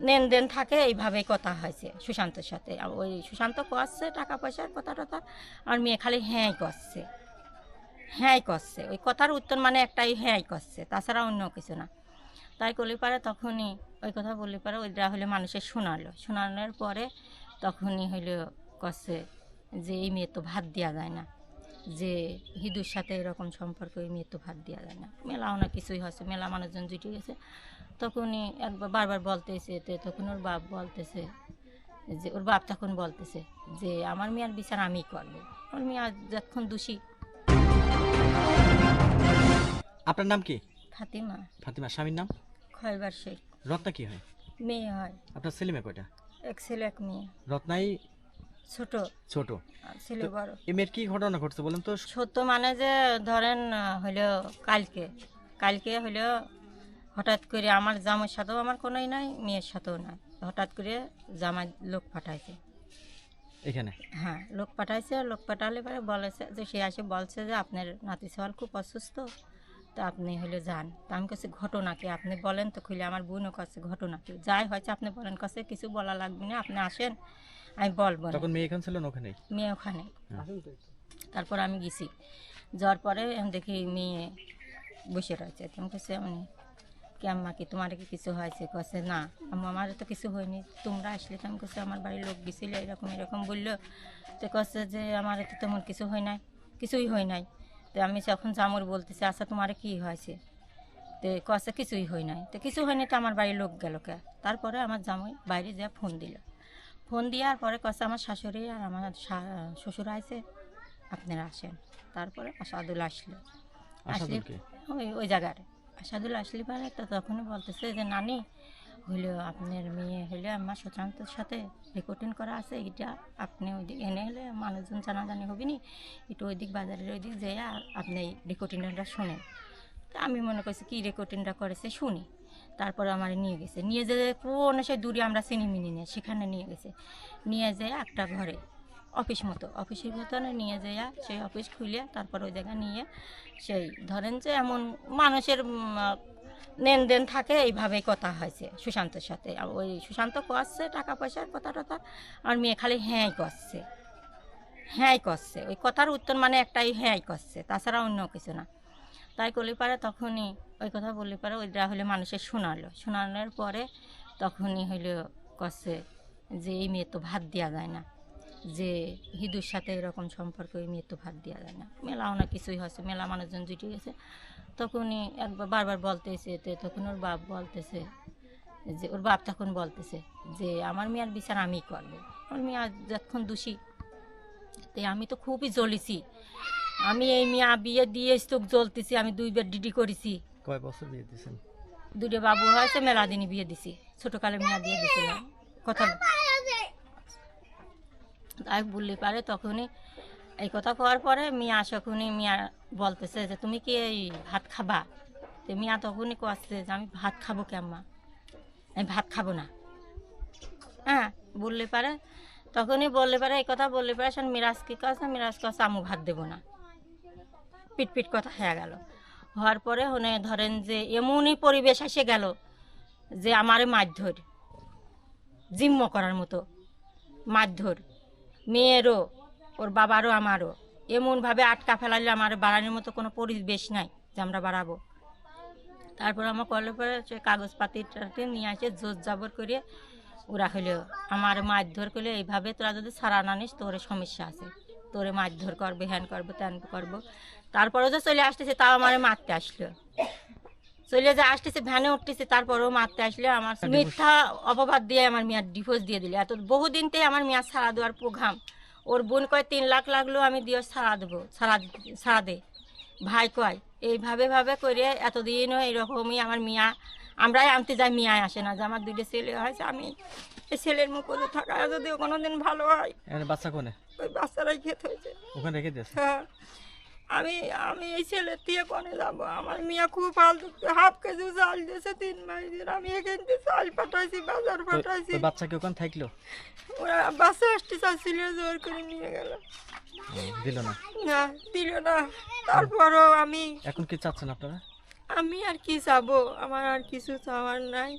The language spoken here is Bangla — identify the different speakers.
Speaker 1: লেনদেন থাকে, এইভাবেই কথা হয়েছে সুশান্তর সাথে। ওই সুশান্ত করছে টাকা পয়সার কথা টথা আর মেয়ে খালি হ্যাঁ করছে হ্যাঁ করছে ওই কথার উত্তর মানে একটাই হ্যাঁ করছে তাছাড়া অন্য কিছু না। তাই করলে পারে তখনই, ওই কথা বললে পারে ওইটা হলে মানুষের শোনালো। শোনানোর পরে তখনই হইল করছে যে, এই মেয়ে তো ভাত দেওয়া যায় না। যে, হিঁদুর সাথে এরকম সম্পর্ক ওই মেয়ে তো ভাত দেওয়া যায় না। মেলা অনেক কিছুই হয়েছে মেলা মানুষজন জুটে গেছে। তখনই একবার বারবার বলতেছে তো তখন ওর বাপ বলতেছে যে ওর বাপ তখন বলতেছে যে আমার মেয়ের বিচার আমি করব। ওর মেয়ে যতক্ষণ দোষী।
Speaker 2: আপনার নাম কি?
Speaker 1: ফাতিমা।
Speaker 2: ফাতিমা স্বামীর নাম?
Speaker 1: খয়বার শেখ।
Speaker 2: রত্না কি হয়?
Speaker 1: মেয়ে হয়।
Speaker 2: আপনার ছেলে মেয়ে কয়টা?
Speaker 1: এক ছেলে এক মেয়ে।
Speaker 2: রত্নাই
Speaker 1: ছোট।
Speaker 2: ছোট।
Speaker 1: আর ছেলে বড়।
Speaker 2: এ মেয়ের কি ঘটনা ঘটছে বলেন তো?
Speaker 1: সত্য মানে যে ধরেন হইল কালকে। কালকে হইল হঠাৎ করে আমার জামার সাথেও আমার কোনোই নাই মেয়ের সাথেও নাই। হঠাৎ করে জামাই লোক পাঠাইছে।
Speaker 2: এখানে?
Speaker 1: হ্যাঁ লোক পাঠাইছে লোক পাঠালে পরে বলেছে যে সে আসে বলছে যে আপনার নাতি সওয়াল খুব অসুস্থ তো আপনি হলে যান। তা আমি কাছে ঘটনা কি? আপনি বলেন তো খুলে আমার বোনও কাছে ঘটনা কি? যাই হয়েছে আপনি বলেন কাছে কিছু বলা লাগবে না আপনি আসেন আমি বলব
Speaker 2: তখন মেয়ে এখানে ছিল না ওখানেই
Speaker 1: মেয়ে ওখানে।
Speaker 2: হ্যাঁ।
Speaker 1: তারপর আমি গেছি। যাওয়ার পরে দেখি মেয়ে বসে রয়েছে। তুমি কাছে আমি কি আম্মা কি তোমার কি কিছু হয়েছে? কাছে না আম্মা আমার তো কিছু হয়নি। তোমরা আসলে তো আমি কাছে আমার বাড়ির লোক গেছিল এরকম এরকম বলল। তো কাছে যে আমার তো তেমন কিছু হয় নাই কিছুই হয় নাই। তো আমি যখন জামুর বলতেছি আচ্ছা তোমার কি হয়েছে? তো কছে কিছুই হয় নাই। তো কিছু হয়নি তো আমার বাড়ির লোক গেল কে? তারপরে আমার জামুই বাইরে যা ফোন দিল। ফোন দেওয়ার পরে কছে আমার শাশুড়ি আর আমার শ্বশুর আছে আপনারা আসেন। তারপরে আসাদুল আসলো। আসলে ওই ওই জায়গার। আসাদুল আসলে পারে তো তখনই বলতেছে যে, নানি, হইল আপনার মেয়ে হইলে আমার সুশান্তর সাথে রেকর্ডিং করা আছে, এটা আপনি ওই দিক এনে হলে মানুষজন জানাজানি হবে নি, একটু ওই দিক বাজারের ওই দিক যেয়ে আপনি রেকর্ডিংটা শোনেন। তা আমি মনে করছি, কী রেকর্ডিংটা করেছে শুনি। তারপরে আমার নিয়ে গেছে। নিয়ে যেয়ে কোনো সেই দূরে আমরা চিনি মিনি নিয়ে, সেখানে নিয়ে গেছে। নিয়ে যেয়ে একটা ঘরে অফিস মতো অফিসের ভেতরে নিয়ে যাইয়া সেই অফিস খুলে তারপর ওই জায়গায় নিয়ে সেই ধরেন যে এমন মানুষের উম, লেনদেন থাকে এইভাবেই কথা হয়েছে সুশান্তের সাথে। ওই সুশান্ত করছে টাকা পয়সার কথা টথা আর মেয়ে খালি হ্যাঁ করছে। হ্যাঁ করছে। ওই কথার উত্তর মানে একটাই হ্যাঁ করছে তাছাড়া অন্য কিছু না। তাই করলে পারে তখনই ওই কথা বললে পারে ওইটা হলে মানুষের শোনালো। শোনানোর পরে তখনই হইল করছে যে এই মেয়ে তো ভাত দেওয়া যায় না। যে হিঁদুর সাথে এরকম সম্পর্ক তো ভাত দেওয়া যায় না। মেলা অনেক কিছুই হয়েছে মেলা মানুষজন জুটে গেছে। তখনই একবার বারবার বলতেছে তো তখন ওর বাপ বলতেছে যে ওর বাপ তখন বলতেছে যে আমার মেয়ের বিচার আমিই করব। ওর মেয়ে যতক্ষণ দোষী তো আমি তো খুবই জ্বলেছি। আমি এই মেয়ে বিয়ে দিয়ে তো জ্বলতেছি আমি দুইবার ডিডি করেছি।
Speaker 2: কয় বছর বিয়ে দিয়েছেন?
Speaker 1: দুটো বাবু হয়েছে মেলা দিনই বিয়ে দিছি। ছোটকালে মেয়া দিয়ে দিছিলাম কথা তাই বললে পারে তখনই এই কথা কওয়ার পরে মিয়া তখনই মিয়া বলতেছে যে, তুমি কি এই ভাত খাবা? তো মিয়া তখনই কচ্ছে যে, আমি ভাত খাব কেম্মা আমি ভাত খাব না। হ্যাঁ বললে পারে। তখনই বললে পারে, এই কথা বললে পারে সেন মিরাজ কি কাছে মিরাজ কাছে আমু ভাত দেবো না। পিট পিট কথা হয়ে গেল। হওয়ার পরে হনে ধরেন যে, এমনই পরিবেশ এসে গেল যে, আমারে মারধর, জিম্ম করার মতো, মারধর। মেয়েরও, ওর বাবারও, আমারও। এমনভাবে আটকা ফেলালে আমার বাড়ানোর মতো কোনো পরিবেশ নাই যে আমরা বাড়াবো। তারপর আমার করলে পরে সে কাগজপাতি টাতি নিয়ে আসে জোর জাবর করে ওরা হলো, আমার মারধর করলে এইভাবে তোরা যদি ছাড়া না নিস, তোর সমস্যা আছে। তোরে মারধর করবে, হ্যান করব, ত্যান করব। তারপরেও যে চলে আসতেছে, তাও আমার মারতে আসলো। চলে যে আসতেছে ভ্যানে উঠতেছে তারপরেও মারতে আসলে আমার মিথ্যা অপবাদ দিয়ে আমার মেয়ার ডিভোর্স দিয়ে দিলে। এত বহুদিনতে আমার মেয়ার ছাড়া দেওয়ার প্রোগ্রাম। ওর বোন কয় তিন লাখ লাগল আমি দিয়ে ছাড়া দেবো ছাড়া ছাড়া দে। ভাই কয় এইভাবে ভাবে করে এতদিনও এরকমই আমার মিয়া আমরাই আনতে যাই মিয়ায় আসে না। যে আমার দুইটা ছেলে হয়েছে আমি এই ছেলের মুখ থাকা যদি কোনো দিন ভালো হয়।
Speaker 2: বাচ্চা কোনে?
Speaker 1: ওই বাচ্চারাই খেতে হয়েছে।
Speaker 2: ওখানে রেখে দিয়েছে?
Speaker 1: হ্যাঁ। আমি আমি এই ছেলের দিয়ে কোনে যাব। আমার মিয়া খুব ফালতু হাফ কেজি চাল দিয়েছে তিন মাসের আমি এখান থেকে চাল পাঠাইছি বাজার পাঠাইছি।
Speaker 2: বাচ্চা কি ওখানে থাকল?
Speaker 1: ওরা বাসে আসতে চাচ্ছিল জোর করে নিয়ে গেল।
Speaker 2: দিল না?
Speaker 1: না দিল না। তারপরও আমি
Speaker 2: এখন কি চাচ্ছেন আপনারা?
Speaker 1: আমি আর কি চাবো? আমার আর কিছু চাওয়ার নাই।